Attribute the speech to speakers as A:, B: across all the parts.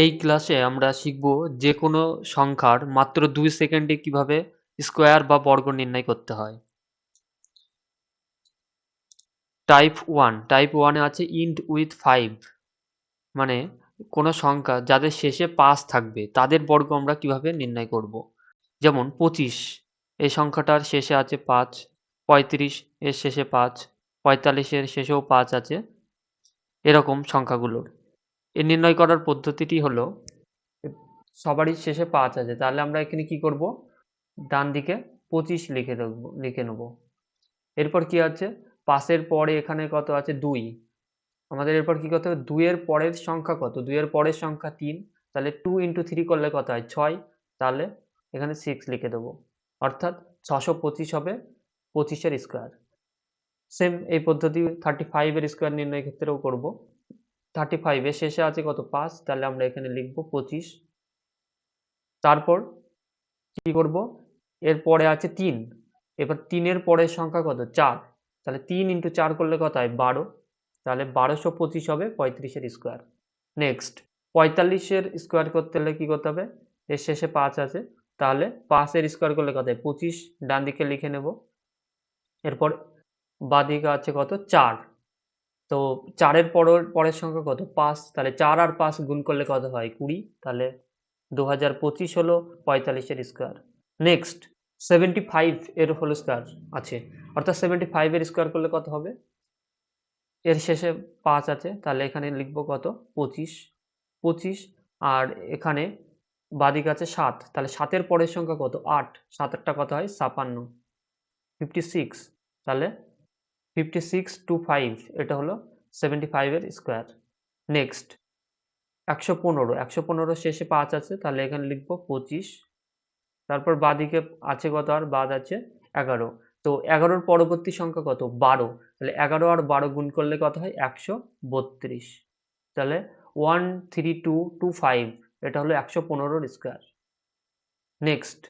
A: এই ক্লাসে আমরা শিখব যে কোনো সংখ্যার মাত্র দুই সেকেন্ডে কীভাবে স্কোয়ার বা বর্গ নির্ণয় করতে হয়। টাইপ ওয়ান টাইপ ওয়ানে আছে ইন্ট উইথ ফাইভ মানে কোনো সংখ্যা যাদের শেষে পাঁচ থাকবে, তাদের বর্গ আমরা কীভাবে নির্ণয় করব? যেমন পঁচিশ, এই সংখ্যাটার শেষে আছে পাঁচ, পঁয়ত্রিশ, এর শেষে পাঁচ, পঁয়তাল্লিশের শেষেও পাঁচ আছে, এরকম সংখ্যাগুলোর। এ নির্ণয় করার পদ্ধতিটি হলো সবারই শেষে পাঁচ আছে। তাহলে আমরা এখানে কি করব? ডান দিকে পঁচিশ লিখে দেবো, লিখে নেব। এরপর কি আছে? পাশের পরে এখানে কত আছে? দুই। আমাদের এরপর কি করতে হবে? দুইয়ের পরের সংখ্যা কত? দুইয়ের পরের সংখ্যা তিন। তাহলে টু ইন্টু থ্রি করলে কত হয়? ছয়। তাহলে এখানে সিক্স লিখে দেবো। অর্থাৎ ছশো পঁচিশ হবে পঁচিশের স্কোয়ার। সেম এই পদ্ধতি থার্টি ফাইভের স্কোয়ার নির্ণয় ক্ষেত্রেও করব। থার্টি ফাইভের শেষে আছে কত? পাঁচ, তাহলে আমরা এখানে লিখব পঁচিশ। তারপর কি করব? এর পরে আছে তিন। এবার তিনের পরের সংখ্যা কত? চার। তাহলে তিন ইন্টু চার করলে কত হয়? বারো। তাহলে বারোশো পঁচিশ হবে পঁয়ত্রিশের স্কোয়ার। নেক্সট, পঁয়তাল্লিশের স্কোয়ার করতে হলে কী করতে হবে? এর শেষে পাঁচ আছে। তাহলে পাঁচের স্কোয়ার করলে কত হয়? পঁচিশ। ডান দিকে লিখে নেব। এরপর বাদিকে আছে কত? চার। তো চারের পরের পরের সংখ্যা কত? পাঁচ। তাহলে চার আর পাঁচ গুণ করলে কত হয়? কুড়ি। তাহলে দু হাজার পঁচিশ হলো পঁয়তাল্লিশের স্কোয়ার নেক্সট সেভেন্টি ফাইভ এর হল স্কোয়ার আছে। অর্থাৎ সেভেন্টি ফাইভের স্কোয়ার করলে কত হবে? এর শেষে পাঁচ আছে। তাহলে এখানে লিখব কত? পঁচিশ। পঁচিশ আর এখানে বাদিক আছে সাত। তাহলে সাতের পরের সংখ্যা কত? আট। সাতেরটা কত হয়? ছাপান্ন। ফিফটি সিক্স তাহলে ফিফটি সিক্স টু ফাইভ এটা হলো সেভেন্টি ফাইভের স্কোয়ার নেক্সট একশো পনেরো একশো পনেরো শেষে পাঁচ আছে, তাহলে এখানে লিখব পঁচিশ। তারপর বাদিকে আছে কত আর? বাদ আছে এগারো। তো এগারোর পরবর্তী সংখ্যা কত? বারো। তাহলে এগারো আর বারো গুণ করলে কত হয়? একশো বত্রিশ। তাহলে one three two two five এটা হলো একশো পনেরোর স্কোয়ার নেক্সট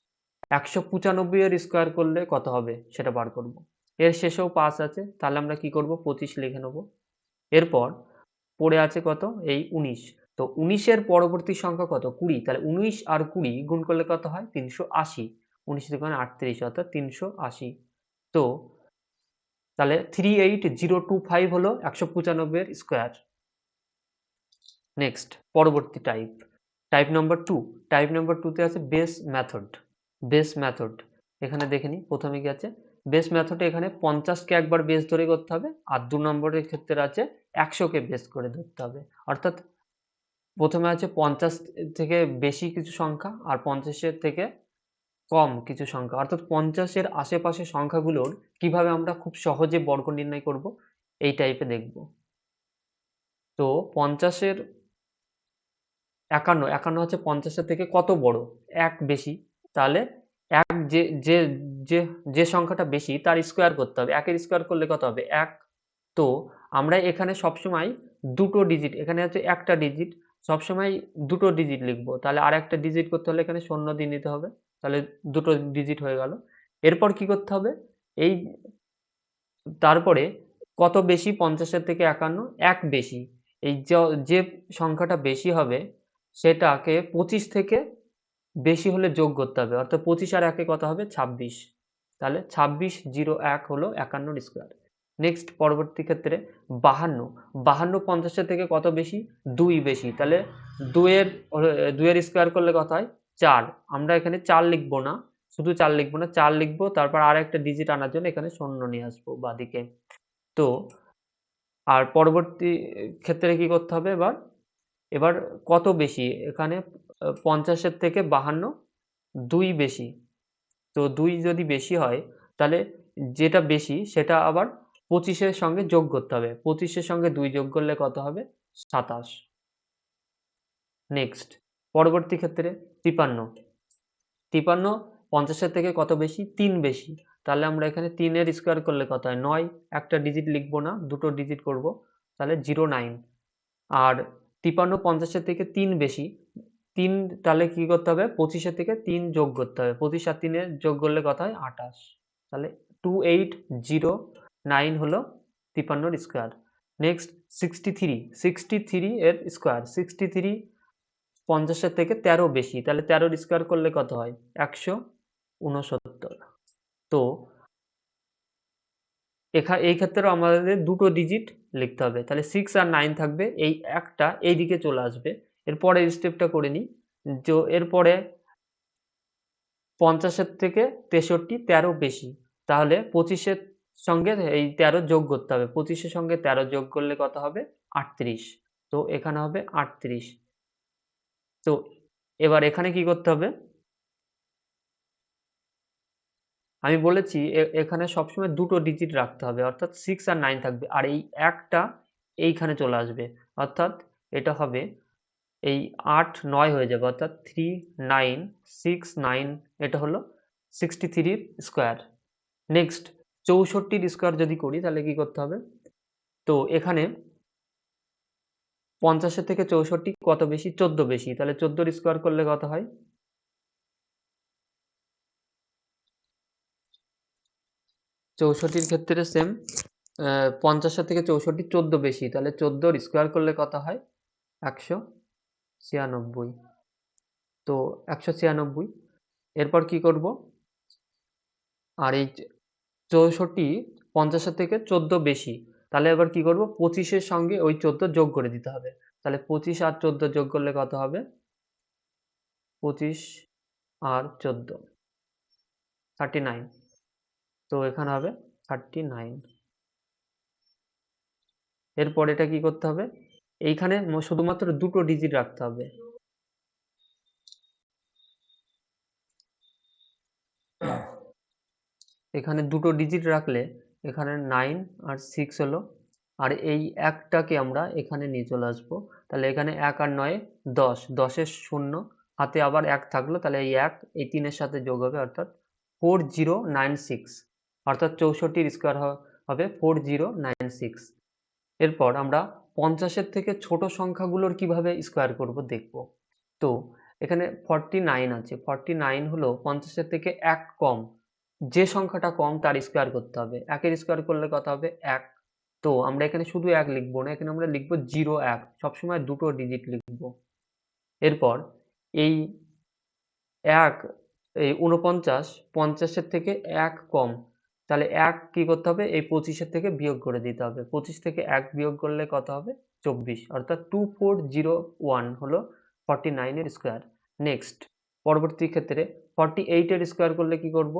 A: একশো পঁচানব্বই এর স্কোয়ার করলে কত হবে? সেটা বার করব। এর শেষেও পাঁচ আছে, তাহলে আমরা কি করব? পঁচিশ লিখে নেব। এরপর পড়ে আছে কত? এই উনিশ। তো উনিশের পরবর্তী সংখ্যা কত? কুড়ি। তাহলে উনিশ আর কুড়ি গুণ করলে কত হয়? তিনশো আশি। উনিশ দোকানে আটত্রিশ, অর্থাৎ তিনশো আশি। তো তাহলে three eight zero two five হলো একশো পঁচানব্বইয়ের স্কোয়ার নেক্সট পরবর্তী type type number two type number টুতে আছে বেস মেথড বেস মেথড এখানে দেখে নিই প্রথমে কি আছে? বেস মেথডে এখানে পঞ্চাশকে একবার বেস ধরে করতে হবে, আর দু নম্বরের ক্ষেত্রে আছে একশোকে বেস করে ধরতে হবে। অর্থাৎ প্রথমে আছে পঞ্চাশ থেকে বেশি কিছু সংখ্যা, আর পঞ্চাশের থেকে কম কিছু সংখ্যা। অর্থাৎ পঞ্চাশের আশেপাশে সংখ্যাগুলোর কীভাবে আমরা খুব সহজে বর্গ নির্ণয় করব, এই টাইপে দেখব। তো পঞ্চাশের একান্ন একান্ন হচ্ছে পঞ্চাশের থেকে কত বড়? এক বেশি। তাহলে এক যে যে যে যে সংখ্যাটা বেশি তার স্কোয়ার করতে হবে। একের স্কোয়ার করলে কত হবে? এক। তো আমরা এখানে সবসময় দুটো ডিজিট এখানে হচ্ছে একটা ডিজিট সবসময় দুটো ডিজিট লিখব। তাহলে আর একটা ডিজিট করতে হলে এখানে শূন্য দিয়ে নিতে হবে। তাহলে দুটো ডিজিট হয়ে গেল। এরপর কি করতে হবে? এই তারপরে কত বেশি? পঞ্চাশের থেকে একান্ন। এক বেশি। এই যে সংখ্যাটা বেশি হবে, সেটাকে পঁচিশ থেকে বেশি হলে যোগ করতে হবে। অর্থাৎ পঁচিশ আর একে কত হবে? ছাব্বিশ। তাহলে ছাব্বিশ জিরো এক হলো একান্নর স্কোয়ার। নেক্সট পরবর্তী ক্ষেত্রে বাহান্ন। বাহান্ন পঞ্চাশের থেকে কত বেশি? দুই বেশি। তাহলে দুইয়ের দুইয়ের স্কোয়ার করলে কত হয়? চার। আমরা এখানে চার লিখব না। শুধু চার লিখব না। চার লিখব, তারপর আর একটা ডিজিট আনার জন্য এখানে শূন্য নিয়ে আসব বাদিকে। তো, আর পরবর্তী ক্ষেত্রে কি করতে হবে এবার? এবার কত বেশি? এখানে পঞ্চাশের থেকে বাহান্ন, দুই বেশি। তো দুই যদি বেশি হয়, তাহলে যেটা বেশি সেটা আবার পঁচিশের সঙ্গে যোগ করতে হবে। পঁচিশের সঙ্গে দুই যোগ করলে কত হবে? সাতাশ। নেক্সট পরবর্তী ক্ষেত্রে তিপান্ন। তিপান্ন পঞ্চাশের থেকে কত বেশি? তিন বেশি। তাহলে আমরা এখানে তিনের স্কোয়ার করলে কত হয়? নয়। একটা ডিজিট লিখব না, দুটো ডিজিট করব। তাহলে জিরো নাইন আর তিপান্ন পঞ্চাশের থেকে তিন বেশি তিন তাহলে কি করতে হবে? পঁচিশের থেকে তিন যোগ করতে হবে। পঁচিশ আর তিনের যোগ করলে কত হয়? আঠাশ। তাহলে টু এইট জিরো নাইন হলো তিপান্নর square next sixty three sixty three এর স্কোয়ার সিক্সটি থ্রি পঞ্চাশের থেকে তেরো বেশি। তাহলে তেরোর স্কোয়ার করলে কত হয়? একশো উনসত্তর তো এখা, এই ক্ষেত্রেও আমাদের দুটো ডিজিট লিখতে হবে। তাহলে সিক্স আর নাইন থাকবে। এই একটা এই দিকে চলে আসবে। এরপরে স্টেপটা করে নিই। যে এরপরে পঞ্চাশের থেকে তেষট্টি, তেরো বেশি। তাহলে পঁচিশের সঙ্গে এই তেরো যোগ করতে হবে। পঁচিশের সঙ্গে তেরো যোগ করলে কত হবে? আটত্রিশ। তো এখানে হবে আটত্রিশ। তো এবার এখানে কি করতে হবে? আমি বলেছি এখানে সবসময় দুটো ডিজিট রাখতে হবে। অর্থাৎ সিক্স আর নাইন থাকবে। আর এই একটা এইখানে চলে আসবে। অর্থাৎ এটা হবে এই আট নয় হয়ে যাবে, অর্থাৎ থ্রি নাইন সিক্স নাইন এটা হলো সিক্সটি থ্রির স্কোয়ার নেক্সট চৌষট্টির স্কোয়ার যদি করি, তাহলে কি করতে হবে? তো এখানে পঞ্চাশের থেকে চৌষট্টি কত বেশি? চোদ্দ বেশি। তাহলে চোদ্দোর স্কোয়ার করলে কত হয়? চৌষট্টির ক্ষেত্রে সেম পঞ্চাশের থেকে চৌষট্টি চোদ্দ বেশি। তাহলে চোদ্দোর স্কোয়ার করলে কত হয়? একশো। ছিয়ানব্বই। তো একশো ছিয়ানব্বই। এরপর কি করব? আর এই চৌষট্টি পঞ্চাশের থেকে চোদ্দ বেশি। তাহলে এবার কি করব? পঁচিশের সঙ্গে ওই চোদ্দ যোগ করে দিতে হবে। তাহলে পঁচিশ আর চোদ্দ যোগ করলে কত হবে? পঁচিশ আর চোদ্দ। থার্টি নাইন তো এখানে হবে থার্টি নাইন এরপর এটা কি করতে হবে? এইখানে শুধুমাত্র দুটো ডিজিট রাখতে হবে। এখানে দুটো ডিজিট রাখলে এখানে নাইন আর সিক্স হলো আর এই একটাকে আমরা এখানে নিয়ে চলে আসব। তাহলে এখানে এক আর নয়, দশ। দশের শূন্য। হাতে আবার এক থাকল, তাহলে এই এক, এই তিনের সাথে যোগ হবে অর্থাৎ ফোর জিরো নাইন সিক্স অর্থাৎ চৌষট্টির স্কোয়ার হবে ফোর জিরো নাইন সিক্স এরপর আমরা পঞ্চাশের থেকে ছোট সংখ্যাগুলোর কীভাবে স্কোয়ার করব দেখব। তো এখানে ফর্টি নাইন আছে। ফর্টি নাইন হলো পঞ্চাশের থেকে এক কম। যে সংখ্যাটা কম, তার স্কোয়ার করতে হবে। একের স্কোয়ার করলে কত হবে? এক। তো আমরা এখানে শুধু এক লিখব না, এখানে আমরা লিখব জিরো এক। সবসময় দুটো ডিজিট লিখব। এরপর এই এক, এই উনপঞ্চাশ পঞ্চাশের থেকে এক কম। তাহলে এক কি করতে হবে? এই পঁচিশের থেকে বিয়োগ করে দিতে হবে। পঁচিশ থেকে এক বিয়োগ করলে কত হবে? চব্বিশ। অর্থাৎ টু ফোর জিরো ওয়ান হলো ফর্টি নাইনের স্কোয়ার নেক্সট পরবর্তী ক্ষেত্রে ফর্টি এইটের স্কোয়ার করলে কি করব?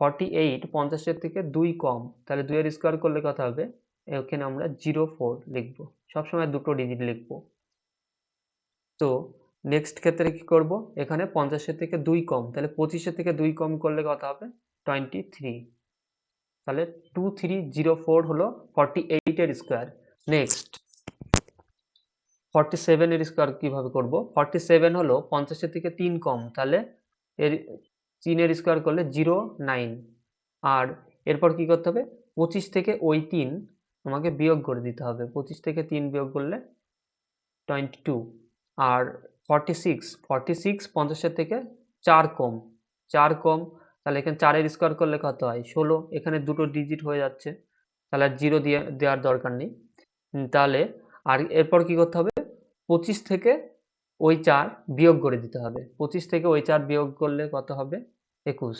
A: ফর্টি এইট পঞ্চাশের থেকে দুই কম। তাহলে দুইয়ের স্কোয়ার করলে কত হবে? এখানে আমরা জিরো ফোর লিখব। সবসময় দুটো ডিজিট লিখব। তো নেক্সট ক্ষেত্রে কি করব? এখানে পঞ্চাশের থেকে দুই কম। তাহলে পঁচিশের থেকে দুই কম করলে কত হবে? টোয়েন্টি থ্রি তাহলে টু থ্রি জিরো ফোর হলো ফর্টি এইটের স্কোয়ার নেক্সট ফর্টি সেভেনের স্কোয়ার কীভাবে করব? ফর্টি সেভেন হলো পঞ্চাশের থেকে তিন কম, তাহলে এর তিনের স্কোয়ার করলে জিরো নাইন আর এরপর কি করতে হবে? পঁচিশ থেকে ওই তিন তোমাকে বিয়োগ করে দিতে হবে। পঁচিশ থেকে তিন বিয়োগ করলে টোয়েন্টি টু আর ফর্টি সিক্স ফর্টি সিক্স পঞ্চাশের থেকে চার কম। চার কম তাহলে এখানে চারের স্কোয়ার করলে কত হয়? ষোলো। এখানে দুটো ডিজিট হয়ে যাচ্ছে। তাহলে আর জিরো দিয়ে, দেওয়ার দরকার নেই। তাহলে আর এরপর কি করতে হবে? পঁচিশ থেকে ওই চার বিয়োগ করে দিতে হবে। পঁচিশ থেকে ওই চার বিয়োগ করলে কত হবে? একুশ।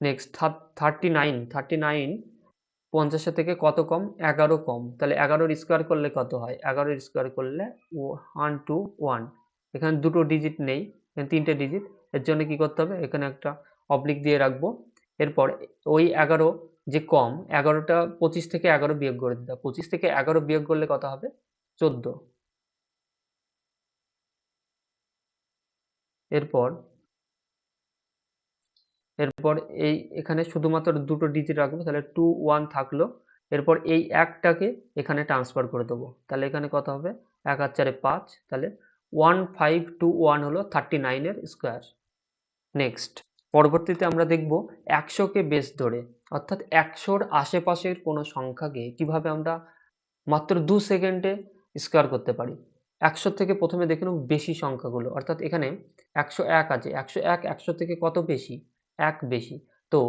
A: Next thirty nine thirty nine পঞ্চাশের থেকে কত কম? এগারো কম। তাহলে এগারোর স্কোয়ার করলে কত হয়? এগারোর স্কোয়ার করলে ওয়ান টু ওয়ান এখানে দুটো ডিজিট নেই। এখানে তিনটে ডিজিট এর জন্য কি করতে হবে? এখানে একটা অবলিক দিয়ে রাখব। এরপর ওই এগারো যে কম, এগারোটা পঁচিশ থেকে এগারো বিয়োগ করে দিতে হবে। পঁচিশ থেকে এগারো বিয়োগ করলে কত হবে? চোদ্দ। এরপর এরপর এই এখানে শুধুমাত্র দুটো ডিজিট রাখব, তাহলে টু ওয়ান থাকল। এরপর এই একটাকে এখানে ট্রান্সফার করে দেবো। তাহলে এখানে কত হবে? এক আর চারে পাঁচ। তাহলে ওয়ান ফাইভ টু ওয়ান হলো থার্টি নাইনের স্কোয়ার নেক্সট পরবর্তীতে আমরা দেখব একশোকে বেস ধরে, অর্থাৎ একশোর আশেপাশের কোনো সংখ্যাকে কীভাবে আমরা মাত্র দু সেকেন্ডে স্কোয়ার করতে পারি। একশো থেকে প্রথমে দেখে নেব বেশি সংখ্যাগুলো, অর্থাৎ এখানে একশো এক আছে। একশো এক, একশো থেকে কত বেশি? এক বেশি। তো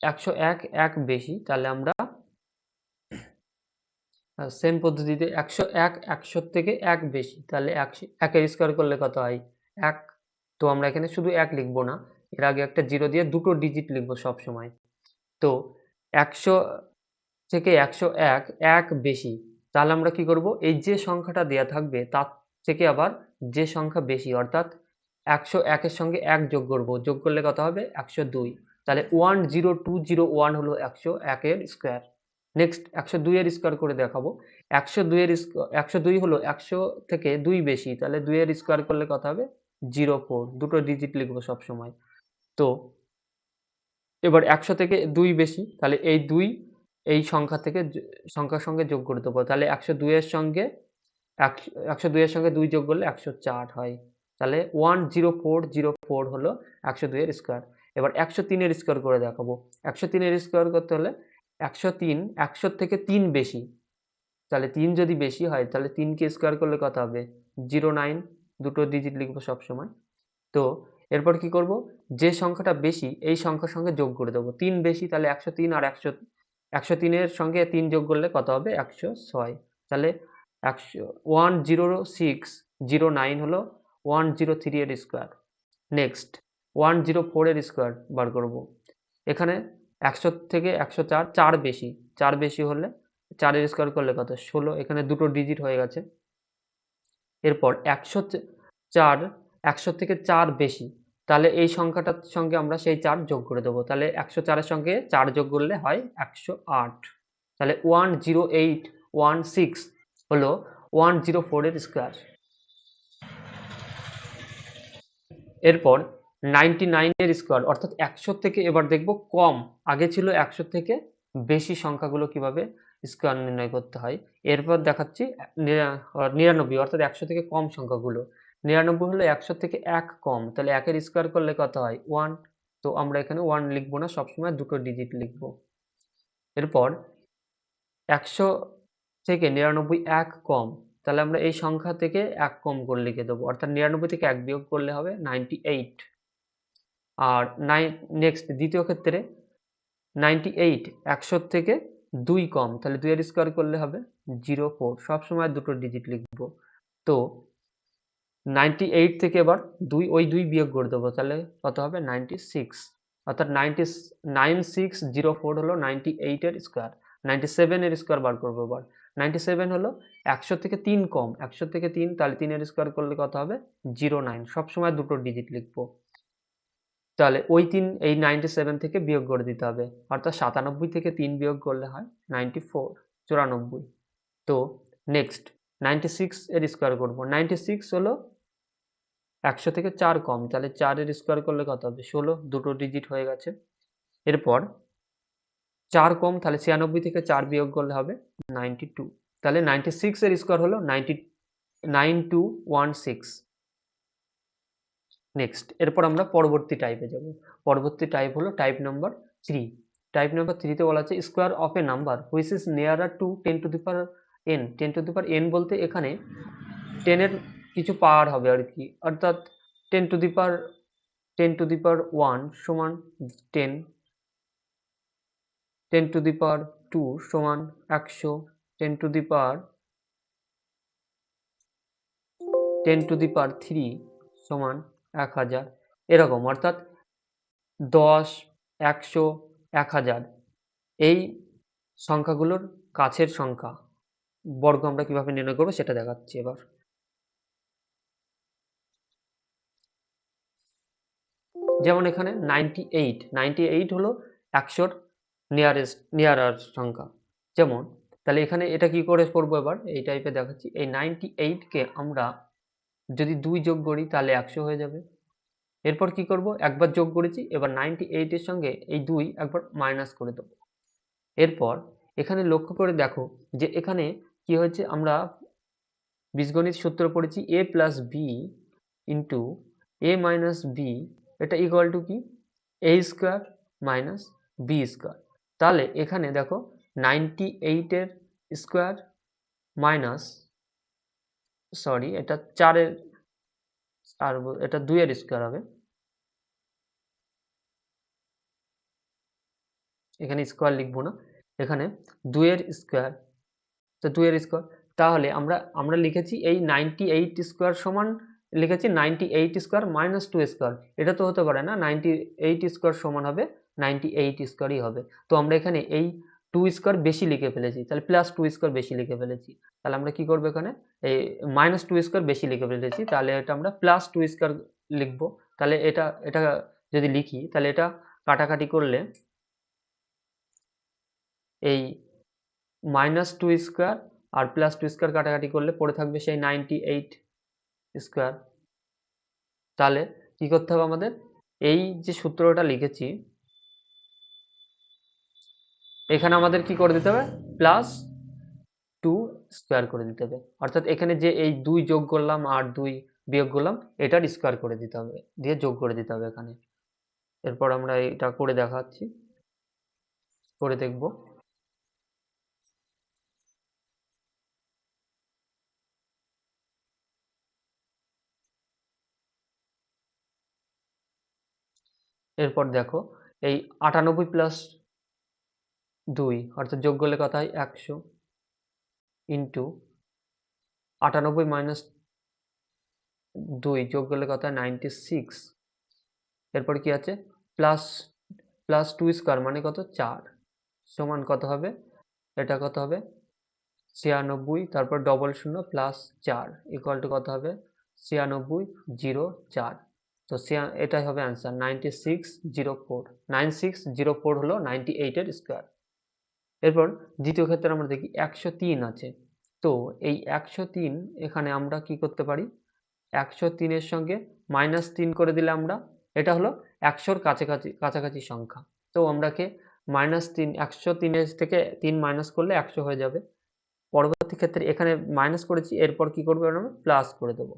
A: একশো এক এক বেশি, তাহলে আমরা সেম পদ্ধতিতে একশো এক একশোর থেকে এক বেশি। তাহলে একশো, একের স্কোয়ার করলে কত হয়? এক। তো আমরা এখানে শুধু এক লিখব না, এর আগে একটা জিরো দিয়ে দুটো ডিজিট লিখব সব সময় তো একশো থেকে একশো এক এক বেশি। তাহলে আমরা কি করব? এই যে সংখ্যাটা দেয়া থাকবে, তার থেকে আবার যে সংখ্যা বেশি, অর্থাৎ একশো একের সঙ্গে এক যোগ করব, যোগ করলে কত হবে? একশো দুই। তাহলে one zero two zero one হলো একশো একের স্কোয়ার নেক্সট একশো দুইয়ের স্কোয়ার করে দেখাবো। একশো দুইয়ের স্কোয়ার একশো দুই হলো একশো থেকে দুই বেশি, তাহলে দুইয়ের স্কোয়ার করলে কত হবে? জিরো ফোর দুটো ডিজিট লিখব সবসময়। তো, এবার একশো থেকে দুই বেশি, তাহলে এই দুই, এই সংখ্যা থেকে সংখ্যার সঙ্গে যোগ করে দেবো। তাহলে একশো দুইয়ের সঙ্গে একশো দুইয়ের সঙ্গে দুই যোগ করলে একশো চার হয়। তাহলে one zero four zero four হলো একশো দুইয়ের স্কোয়ার এবার একশো তিনের স্কোয়ার করে দেখাবো। একশো তিনের স্কোয়ার করতে হলে একশো তিন, একশোর থেকে তিন বেশি। তাহলে তিন যদি বেশি হয়, তাহলে তিনকে স্কোয়ার করলে কত হবে? জিরো নাইন দুটো ডিজিট লিখব সবসময়। তো এরপর কি করব? যে সংখ্যাটা বেশি, এই সংখ্যার সঙ্গে যোগ করে দেবো। তিন বেশি, তাহলে একশো তিন আর একশো একশো তিনের সঙ্গে তিন যোগ করলে কত হবে? একশো ছয়। তাহলে একশো one zero six zero nine হলো ওয়ান জিরো থ্রি এর স্কোয়ার নেক্সট ওয়ান জিরো ফোরের স্কোয়ার বার করব। এখানে একশো থেকে একশো চার চার বেশি। চার বেশি হলে চারের স্কোয়ার করলে কত? ষোলো, এখানে দুটো ডিজিট হয়ে গেছে। এরপর একশো চার, একশো থেকে চার বেশি। তাহলে এই সংখ্যাটার সঙ্গে আমরা সেই চার যোগ করে দেবো। তাহলে একশো চারের সঙ্গে চার যোগ করলে হয় একশো আট। তাহলে one zero eight one six হলো ওয়ান জিরো ফোরের স্কোয়ার এরপর নাইনটি নাইনের স্কোয়ার অর্থাৎ একশো থেকে এবার দেখব কম, আগে ছিল একশো থেকে বেশি সংখ্যাগুলো কীভাবে স্কোয়ার নির্ণয় করতে হয়। এরপর দেখাচ্ছি নিরানব্বই, অর্থাৎ একশো থেকে কম সংখ্যাগুলো। নিরানব্বই হলো একশো থেকে এক কম, তাহলে একের স্কোয়ার করলে কত হয়? ওয়ান। তো আমরা এখানে ওয়ান লিখব না, সবসময় দুটো ডিজিট লিখব। এরপর একশো থেকে নিরানব্বই এক কম, তাহলে আমরা এই সংখ্যা থেকে এক কম করে লিখে দেবো। অর্থাৎ নিরানব্বই থেকে এক বিয়োগ করলে হবে নাইনটি এইট। আর নাইন নেক্সট দ্বিতীয় ক্ষেত্রে নাইনটি এইট একশোর থেকে দুই কম। তাহলে দুইয়ের স্কোয়ার করলে হবে জিরো ফোর সবসময় দুটো ডিজিট লিখব। তো নাইনটি এইট থেকে এবার দুই, ওই দুই বিয়োগ করে দেবো। তাহলে কত হবে? নাইনটি সিক্স অর্থাৎ ninety nine six zero four হলো নাইনটি এইটের স্কোয়ার নাইনটি সেভেনের স্কোয়ার বার করব এবার। নাইনটি সেভেন হলো একশো থেকে তিন কম। একশো থেকে তিন, তাহলে তিনের স্কোয়ার করলে কত হবে? জিরো নাইন সবসময় দুটো ডিজিট লিখব। তাহলে ওই তিন, এই নাইনটি সেভেন থেকে বিয়োগ করে দিতে হবে। অর্থাৎ সাতানব্বই থেকে তিন বিয়োগ করলে হয় নাইনটি ফোর চুরানব্বই। তো নেক্সট নাইনটি সিক্স এর স্কোয়ার করব। নাইনটি সিক্স হলো একশো থেকে চার কম, তাহলে চারের স্কোয়ার করলে কত হবে? ষোলো, দুটো ডিজিট হয়ে গেছে। এরপর চার কম, তাহলে ছিয়ানব্বই থেকে চার বিয়োগ করলে হবে নাইনটি টু তাহলে নাইনটি সিক্স এর স্কোয়ার হলো ninety nine two one six next এরপর আমরা পরবর্তী টাইপে যাব। পরবর্তী টাইপ হলো type number three type number থ্রিতে বলা আছে square of a number which is nearer to ten to the power n ten to the power n বলতে এখানে টেনের কিছু পাওয়ার হবে আর কি। অর্থাৎ ten to the power ten to the power one সমান ten ten to the power two সমান একশো। Ten to the power ten to the power three সমান এক হাজার। এরকম, অর্থাৎ দশ, একশো, এক হাজার। এই সংখ্যাগুলোর কাছের সংখ্যা, বর্গ আমরা কীভাবে নির্ণয় করব সেটা দেখাচ্ছি এবার। যেমন এখানে নাইনটি এইট নাইনটি এইট হলো একশোর নিয়ারেস্ট নিয়ারার সংখ্যা। যেমন, তাহলে এখানে এটা কি করে করব এবার? এই টাইপে দেখাচ্ছি। এই নাইনটি এইটকে আমরা যদি দুই যোগ করি তাহলে একশো হয়ে যাবে। এরপর কি করব? একবার যোগ করেছি, এবার নাইনটি এইটের সঙ্গে এই দুই একবার মাইনাস করে দেবো। এরপর এখানে লক্ষ্য করে দেখো যে এখানে কি হয়েছে, আমরা বীজগণিত সূত্র পড়েছি a plus b into a minus b এটা ইকুয়াল টু কি? A square minus b square তাহলে এখানে দেখো নাইনটি এইটের স্কোয়ার মাইনাস সরি এটা চারের আর এটা দুইয়ের স্কোয়ার হবে। এখানে স্কোয়ার লিখব না। এখানে দুইয়ের স্কোয়ার তো দুইয়ের স্কোয়ার তাহলে আমরা আমরা লিখেছি এই নাইনটি এইট স্কোয়ার সমান, লিখেছি ninety eight square minus two square এটা তো হতে পারে না নাইনটি এইট স্কোয়ার সমান হবে নাইনটি এইট স্কোয়ারই হবে। তো আমরা এখানে এই টু স্কোয়ার বেশি লিখে ফেলেছি, তাহলে প্লাস টু স্কোয়ার বেশি লিখে ফেলেছি। তাহলে আমরা কি করব এখানে? এই মাইনাস টু স্কোয়ার বেশি লিখে ফেলেছি, তাহলে এটা আমরা প্লাস টু স্কোয়ার লিখব। তাহলে এটা এটা যদি লিখি, তাহলে এটা কাটাকাটি করলে এই মাইনাস টু স্কোয়ার আর প্লাস টু স্কোয়ার কাটাকাটি করলে পড়ে থাকবে সেই নাইনটি এইট স্কোয়ার তাহলে কি করতে হবে আমাদের? এই যে সূত্রটা লিখেছি এখানে আমাদের কি করে দিতে হবে? প্লাস টু স্কোয়ার করে দিতে হবে। অর্থাৎ এখানে যে এই দুই যোগ করলাম আর দুই বিয়োগ করলাম, এটার স্কোয়ার করে দিতে হবে, দিয়ে যোগ করে দিতে হবে এখানে। এরপর আমরা এটা করে দেখাচ্ছি। করে দেখব। এরপর দেখো, এই আটানব্বই প্লাস দুই, অর্থাৎ যোগ করলে কথা হয়? একশো ইন্টু আটানব্বই মাইনাস দুই, যোগ করলে কথা হয়? নাইনটি সিক্স এরপর কি আছে? প্লাস প্লাস টু স্কোয়ার মানে কত? চার। সমান কত হবে? এটা কত হবে? ছিয়ানব্বই, তারপর ডবল শূন্য প্লাস চার ইকুয়াল টু কত হবে? ছিয়ানব্বই জিরো চার। তো এটাই হবে answer ninety six zero four nine six zero four হলো নাইনটি এইটের স্কোয়ার এরপর দ্বিতীয় ক্ষেত্রে আমরা দেখি একশো তিন আছে। তো এই একশো তিন এখানে আমরা কি করতে পারি? একশো তিনের সঙ্গে মাইনাস তিন করে দিলে আমরা, এটা হলো একশোর কাছাকাছি কাছাকাছি সংখ্যা। তো আমরাকে মাইনাস তিন, একশো তিনের থেকে তিন মাইনাস করলে একশো হয়ে যাবে। পরবর্তী ক্ষেত্রে এখানে মাইনাস করেছি, এরপর কি করব আমরা? প্লাস করে দেবো।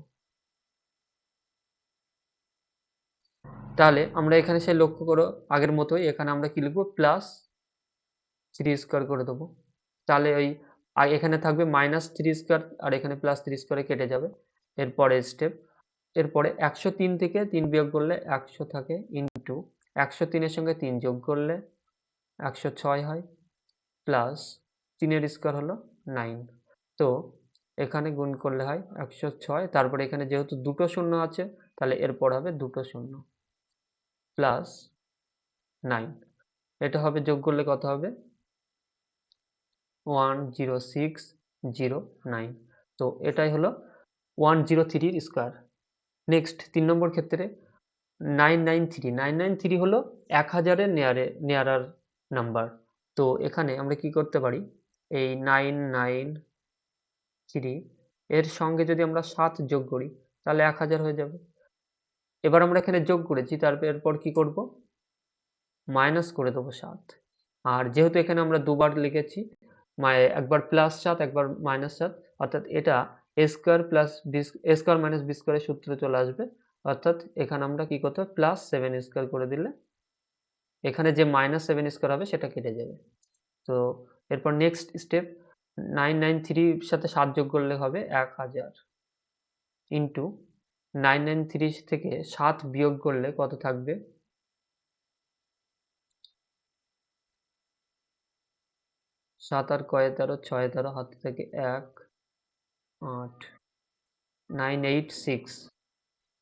A: তাহলে আমরা এখানে সে লক্ষ্য করো, আগের মতোই এখানে আমরা কি লিখব? প্লাস থ্রি স্কোয়ার করে দেবো। তাহলে ওই এখানে থাকবে মাইনাস থ্রি স্কোয়ার আর এখানে প্লাস থ্রি স্কোয়ারে কেটে যাবে। এরপরে স্টেপ এরপরে একশো তিন থেকে তিন বিয়োগ করলে একশো থাকে ইন্টু একশো তিনের সঙ্গে তিন যোগ করলে একশো ছয় হয় প্লাস তিনের স্কোয়ার হলো নাইন তো এখানে গুণ করলে হয় একশো ছয়, তারপরে এখানে যেহেতু দুটো শূন্য আছে, তাহলে এরপর হবে দুটো শূন্য প্লাস নাইন এটা হবে যোগ করলে কত হবে? One zero six zero nine তো এটাই হলো ওয়ান জিরো থ্রির স্কোয়ার নেক্সট তিন নম্বর ক্ষেত্রে nine nine three nine nine three হলো এক হাজারের নেয়ারে নেয়ারার নাম্বার তো এখানে আমরা কি করতে পারি? এই নাইন নাইন থ্রি এর সঙ্গে যদি আমরা সাত যোগ করি, তাহলে এক হাজার হয়ে যাবে। এবার আমরা এখানে যোগ করেছি, তারপর এরপর কি করব? মাইনাস করে দেবো সাত। আর যেহেতু এখানে আমরা দুবার লিখেছি একবার প্লাস সাত, একবার মাইনাস সাত, অর্থাৎ এটা a square plus b a square minus b স্কোয়ারের সূত্রে চলে আসবে। অর্থাৎ এখানে আমরা কি করতে প্লাস সেভেন স্কোয়ার করে দিলে এখানে যে মাইনাস সেভেন স্কোয়ার হবে সেটা কেটে যাবে। তো এরপর নেক্সট স্টেপ নাইন নাইন থ্রির সাথে সাত যোগ করলে হবে এক হাজার ইন্টু নাইন নাইন থ্রি থেকে সাত বিয়োগ করলে কত থাকবে? সাত আর কয় তেরো? ছয় তেরো হাতে থেকে এক, আট nine eight six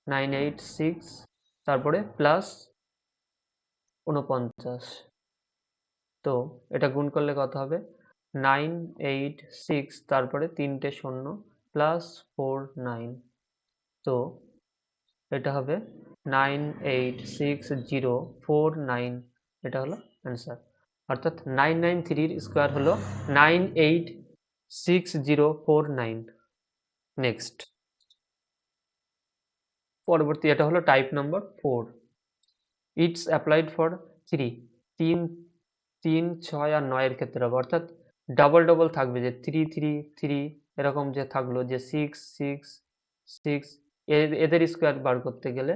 A: nine eight six তারপরে প্লাস উনপঞ্চাশ তো এটা গুণ করলে কত হবে? নাইন এইট সিক্স তারপরে তিনটে শূন্য প্লাস ফোর নাইন তো এটা হবে nine eight six zero four nine এটা হলো অ্যান্সার অর্থাৎ নাইন নাইন থ্রির স্কোয়ার হলো nine eight six zero four nine next পরবর্তী এটা হলো type number four it's applied for three তিন তিন, ছয় আর নয়ের ক্ষেত্রে হবে। অর্থাৎ ডাবল ডাবল থাকবে যে থ্রি থ্রি থ্রি এরকম যে থাকল যে সিক্স সিক্স সিক্স এদের স্কোয়ার বার করতে গেলে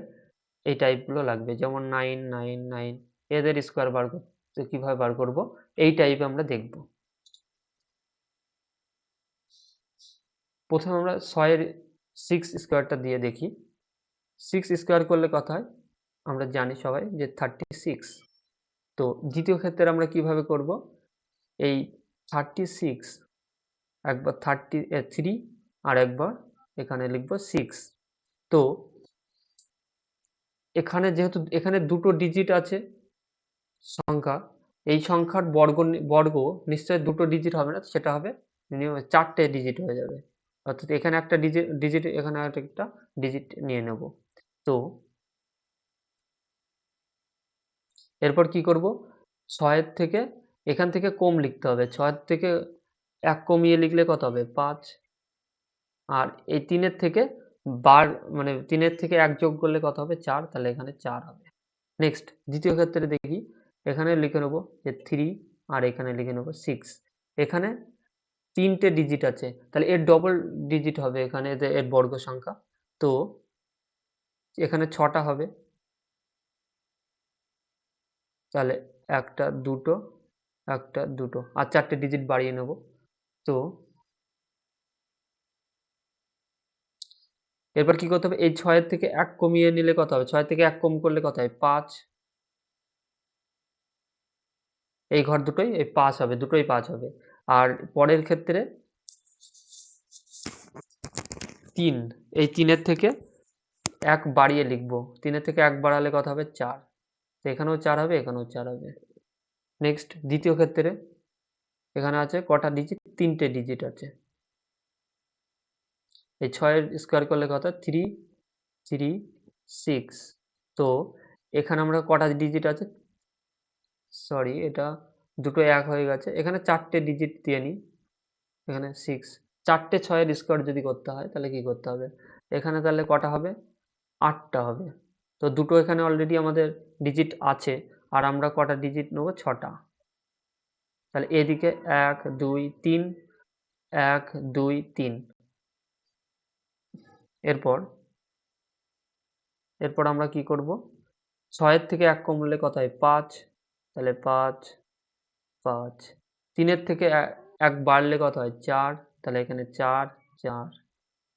A: এই টাইপগুলো লাগবে। যেমন নাইন নাইন নাইন এদের স্কোয়ার বার করতে কীভাবে বার করব? এই টাইপে আমরা দেখব। প্রথমে আমরা ছয়ের সিক্স স্কোয়ারটা দিয়ে দেখি। সিক্স স্কোয়ার করলে কথা হয়? আমরা জানি সবাই যে থার্টি সিক্স তো দ্বিতীয় ক্ষেত্রে আমরা কীভাবে করব? এই থার্টি সিক্স একবার থার্টি থ্রি আর একবার এখানে লিখব সিক্স তো এখানে যেহেতু, এখানে দুটো ডিজিট আছে সংখ্যা, এই সংখ্যার বর্গ বর্গ নিশ্চয়ই দুটো ডিজিট হবে না, সেটা হবে চারটে ডিজিট হয়ে যাবে। অর্থাৎ এখানে একটা ডিজিট ডিজিট এখানে একটা ডিজিট নিয়ে নেব। তো এরপর কি করব? ছয়ের থেকে, এখান থেকে কম লিখতে হবে। ছয়ের থেকে এক কমিয়ে লিখলে কত হবে? পাঁচ। আর এই তিনের থেকে বার মানে তিনের থেকে এক যোগ করলে কত হবে? চার। তাহলে এখানে চার হবে। নেক্সট দ্বিতীয় ক্ষেত্রে দেখি। এখানে লিখে নেব যে থ্রি আর এখানে লিখে নেব সিক্স এখানে তিনটে ডিজিট আছে, তাহলে এর ডবল ডিজিট হবে এখানে এর বর্গ সংখ্যা। তো এখানে ছটা হবে। তাহলে একটা, দুটো একটা, দুটো, আর চারটে ডিজিট বাড়িয়ে নেব। তো এরপর কি করতে হবে? এই ছয়ের থেকে এক কমিয়ে নিলে কত হবে? ছয় থেকে এক কম করলে কত হয়? পাঁচ। এই ঘর দুটোই, এই পাঁচ হবে, দুটোই পাঁচ হবে। আর পরের ক্ষেত্রে তিন, এই তিনের থেকে এক বাড়িয়ে লিখব। তিনের থেকে এক বাড়ালে কত হবে? চার। এখানেও চার হবে, এখানেও চার হবে। নেক্সট দ্বিতীয় ক্ষেত্রে এখানে আছে কটা ডিজিট তিনটে ডিজিট আছে। এই ছয়ের স্কোয়ার করলে কত? থ্রি থ্রি সিক্স তো এখানে আমরা কটা ডিজিট আছে? সরি এটা দুটো এক হয়ে গেছে। এখানে চারটে ডিজিট দিয়ে নিই। এখানে সিক্স চারটে ছয়ের স্কোয়ার যদি করতে হয়, তাহলে কি করতে হবে? এখানে তাহলে কটা হবে? আটটা হবে। তো দুটো এখানে অলরেডি আমাদের ডিজিট আছে, আর আমরা কটা ডিজিট নেব? ছটা। তাহলে এদিকে এক, দুই, তিন। এক, দুই, তিন। এরপর? এরপর আমরা কি করব? ছয়ের থেকে এক কমলে কত হয়? পাঁচ। তাহলে পাঁচ পাঁচ। তিনের থেকে এক বাড়লে কত হয়? চার। তাহলে এখানে চার চার।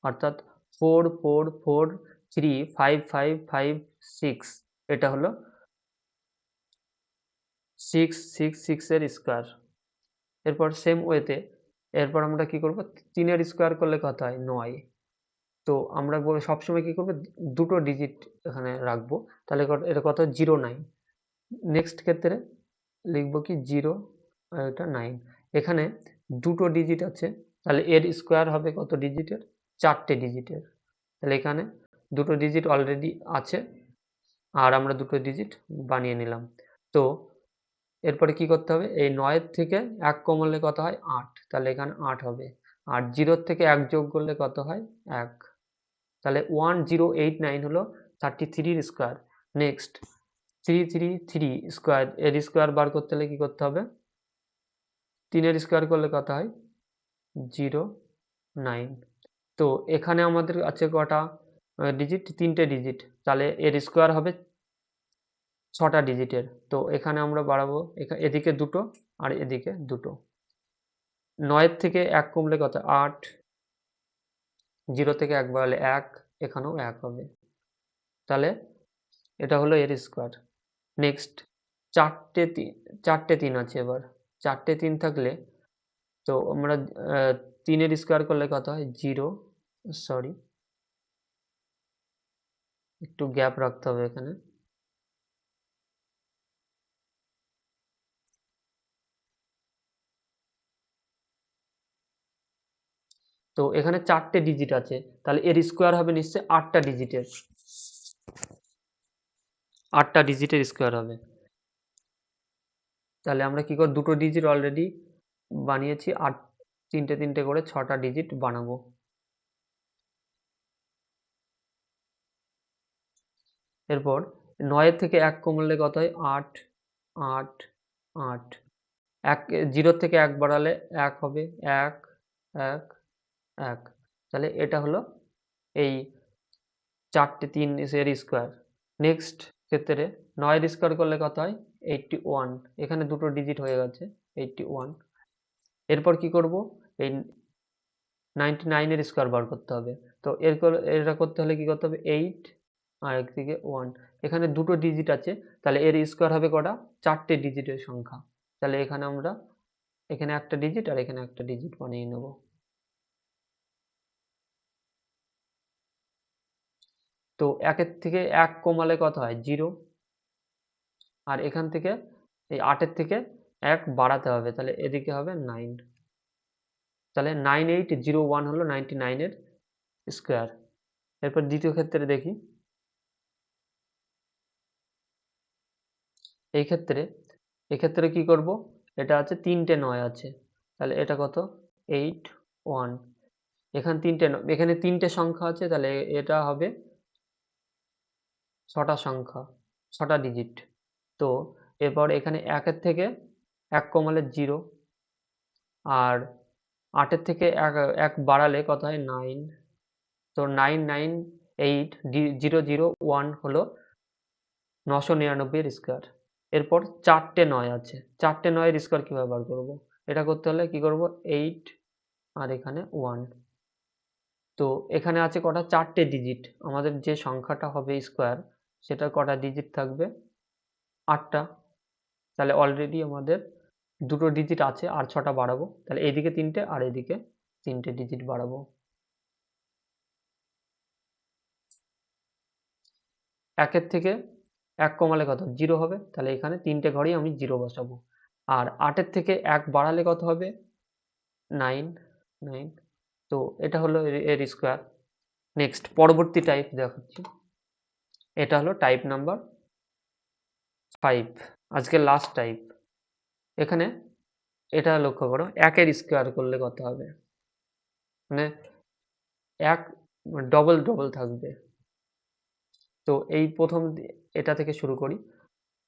A: অর্থাৎ four four four, three, five five five, six. এটা হলো সিক্স সিক্স, সিক্সের স্কোয়ার। এরপর সেম ওয়েতে এরপর আমরা কি করব? তিনের স্কোয়ার করলে কত হয়? নয়। তো আমরা সবসময় কি করব? দুটো ডিজিট এখানে রাখব। তাহলে এটা কত? Zero nine. নেক্সট ক্ষেত্রে লিখব কি জিরো আর এটা নাইন এখানে দুটো ডিজিট আছে, তাহলে এর স্কোয়ার হবে কত ডিজিটের চারটে ডিজিটের তাহলে এখানে দুটো ডিজিট অলরেডি আছে, আর আমরা দুটো ডিজিট বানিয়ে নিলাম। তো এরপরে কি করতে হবে? এই নয়ের থেকে এক কমলে কত হয়? আট। তাহলে এখানে আট হবে। আর জিরোর থেকে এক যোগ করলে কত হয়? এক। তাহলে ওয়ান জিরো এইট নাইন হলো থার্টি থ্রির square next three three three square এর স্কোয়ার বার করতে হলে কি করতে হবে? তিনের স্কোয়ার করলে কত হয়? জিরো নাইন তো এখানে আমাদের আছে কটা ডিজিট তিনটে ডিজিট তাহলে এর স্কোয়ার হবে ছটা ডিজিটের তো এখানে আমরা বাড়াবো এদিকে দুটো আর এদিকে দুটো। নয়ের থেকে এক কমলে কত? আট। জিরো থেকে এক বাড়ালে এক, এখানেও এক হবে। তাহলে এটা হলো এর স্কোয়ার নেক্সট চারটে তিন চারটে তিন আছে এবার। চারটে তিন থাকলে, তো আমরা তিনের স্কোয়ার করলে কত হয়? জিরো সরি একটু গ্যাপ রাখতে হবে এখানে। তো এখানে চারটে ডিজিট আছে। তাহলে এর স্কোয়ার হবে নিশ্চয়ই আটটা ডিজিটের আটটা ডিজিটের স্কোয়ার হবে। তাহলে আমরা কি করে, দুটো ডিজিট অলরেডি বানিয়েছি, আট, তিনটে তিনটে করে ছটা ডিজিট বানাবো। এরপর নয়ের থেকে এক কমলে কত হয়? আট আট আট। এক, জিরোর থেকে এক বাড়ালে এক হবে, এক এক এক। তাহলে এটা হলো এই চারটে তিন এর স্কোয়ার নেক্সট ক্ষেত্রে নয়ের স্কোয়ার করলে কত হয়? এইটটি ওয়ান এখানে দুটো ডিজিট হয়ে গেছে এইটটি ওয়ান এরপর কি করব? এই নাইনটি নাইনের স্কোয়ার বার করতে হবে। তো এর এটা করতে হলে কি করতে হবে? এইট আর একদিকে ওয়ান এখানে দুটো ডিজিট আছে, তাহলে এর স্কোয়ার হবে কটা? চারটে ডিজিটের সংখ্যা। তাহলে এখানে আমরা, এখানে একটা ডিজিট আর এখানে একটা ডিজিট বানিয়ে নেব। তো একের থেকে এক কমালে কত হয়? জিরো। আর এখান থেকে এই আটের থেকে এক বাড়াতে হবে, তাহলে এদিকে হবে নাইন। তাহলে নাইন এইট জিরো ওয়ান হলো নাইনটি নাইনের স্কোয়ার। এরপর দ্বিতীয় ক্ষেত্রে দেখি। এই ক্ষেত্রে এক্ষেত্রে কি করব? এটা আছে তিনটে নয় আছে। তাহলে এটা কত? Eight one. এখানে তিনটে এখানে তিনটে সংখ্যা আছে, তাহলে এটা হবে ছটা সংখ্যা, ছটা ডিজিট তো এরপর এখানে একের থেকে এক কমালে জিরো আর আটের থেকে এক এক বাড়ালে কত হয়? নাইন তো nine nine eight zero zero one হলো নশো নিরানব্বইয়ের স্কোয়ার এরপর চারটে নয় আছে। চারটে নয়ের স্কোয়ার কীভাবে বার করব? এটা করতে হলে কি করব? এইট আর এখানে ওয়ান তো এখানে আছে কটা? চারটে ডিজিট আমাদের যে সংখ্যাটা হবে স্কোয়ার সেটা কটা ডিজিট থাকবে? আটটা। তাহলে অলরেডি আমাদের দুটো ডিজিট আছে, আর ছটা বাড়াবো। তাহলে এদিকে তিনটে আর এদিকে তিনটে ডিজিট বাড়াবো। একের থেকে এক কমালে কত? জিরো হবে। তাহলে এখানে তিনটে ঘরেই আমি জিরো বসাবো। আর আটের থেকে এক বাড়ালে কত হবে? নাইন নাইন তো এটা হলো এর- এর স্কোয়ার নেক্সট পরবর্তী টাইপ দেখাচ্ছি। এটা হলো টাইপ নাম্বার ফাইভ আজকে লাস্ট টাইপ এখানে এটা লক্ষ্য করো, একের স্কোয়ার করলে কত হবে? মানে এক ডবল ডবল থাকবে। তো এই প্রথম এটা থেকে শুরু করি।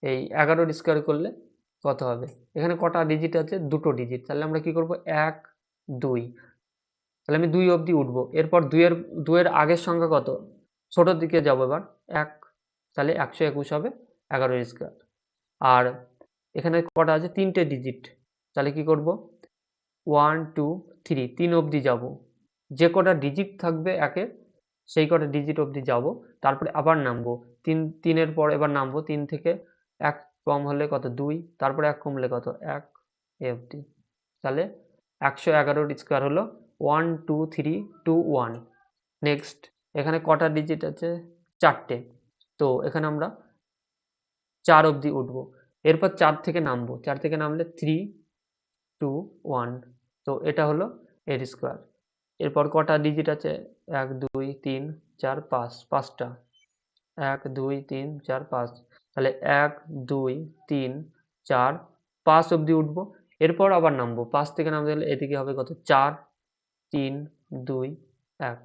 A: এই এগারোর স্কোয়ার করলে কত হবে? এখানে কটা ডিজিট আছে? দুটো ডিজিট তাহলে আমরা কি করব? এক, দুই। তাহলে আমি দুই অবধি উঠবো। এরপর দুইয়ের দুইয়ের আগের সংখ্যা কত? ছোটোর দিকে যাব এবার। এক, তাহলে একশো একুশ হবে এগারোর স্কোয়ার আর এখানে কটা আছে? তিনটে ডিজিট তাহলে কি করব? ওয়ান টু থ্রি তিন অবধি যাব। যে কটা ডিজিট থাকবে একে সেই কটা ডিজিট অবধি যাব। তারপরে আবার নামবো। তিন, তিনের পর এবার নামবো। তিন থেকে এক কম হলে কত? দুই। তারপরে এক কমলে কত? এক এ অবধি। তাহলে একশো এগারোর স্কোয়ার হলো। One two three two one next এখানে কটা ডিজিট আছে? চারটে। তো এখানে আমরা চার অবধি উঠবো। এরপর চার থেকে নামবো। চার থেকে নামলে থ্রি টু ওয়ান তো এটা হলো এর স্কোয়ার এরপর কটা ডিজিট আছে? এক, দুই, তিন, চার, পাঁচ। পাঁচটা। এক, দুই, তিন, চার, পাঁচ। তাহলে এক, দুই, তিন, চার, পাঁচ অবধি উঠবো। এরপর আবার নামবো। পাঁচ থেকে নামতে গেলে এদিকে হবে কত? চার, তিন, দুই, এক।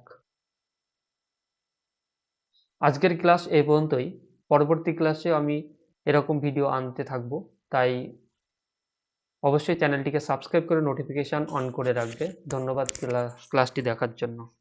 A: আজকের ক্লাস এই পর্যন্তই। পরবর্তী ক্লাসে আমি এরকম ভিডিও আনতে থাকব। তাই অবশ্যই চ্যানেলটিকে সাবস্ক্রাইব করে নোটিফিকেশান অন করে রাখবে। ধন্যবাদ ক্লা- ক্লাসটি দেখার জন্য।